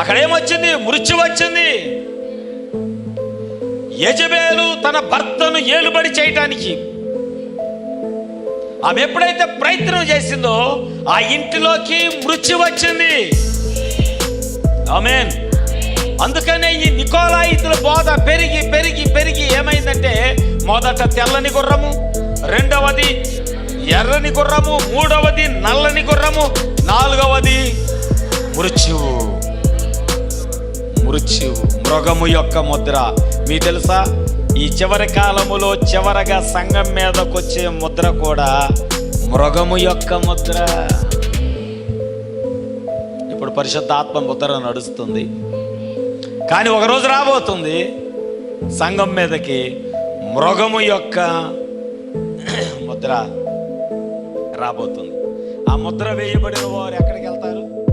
అక్కడ ఏమొచ్చింది మృత్యు వచ్చింది యజబేలు తన భర్తను ఏలుబడి చేయటానికి. ఆమె ఎప్పుడైతే ప్రయత్నం చేసిందో ఆ ఇంటిలోకి మృత్యు వచ్చింది ఆమెన్. అందుకనే ఈ నికోలాయితుల బోధ పెరిగి పెరిగి పెరిగి ఏమైందంటే మొదట తెల్లని గుర్రము రెండవది ఎర్రని గుర్రము మూడవది నల్లని గుర్రము నాలుగవది మృత్యువు మృత్యువు మృగము యొక్క ముద్ర. మీ తెలుసా? ఈ చివరి కాలములో చివరగా సంఘం మీదకొచ్చే ముద్ర కూడా మృగము యొక్క ముద్ర. ఇప్పుడు పరిశుద్ధ ఆత్మ ముద్ర నడుస్తుంది. కానీ ఒక రోజు రాబోతుంది. సంఘం మీదకి మృగము యొక్క ముద్ర రాబోతుంది. ఆ ముద్ర వేయబడిన వారు ఎక్కడికి వెళ్తారు?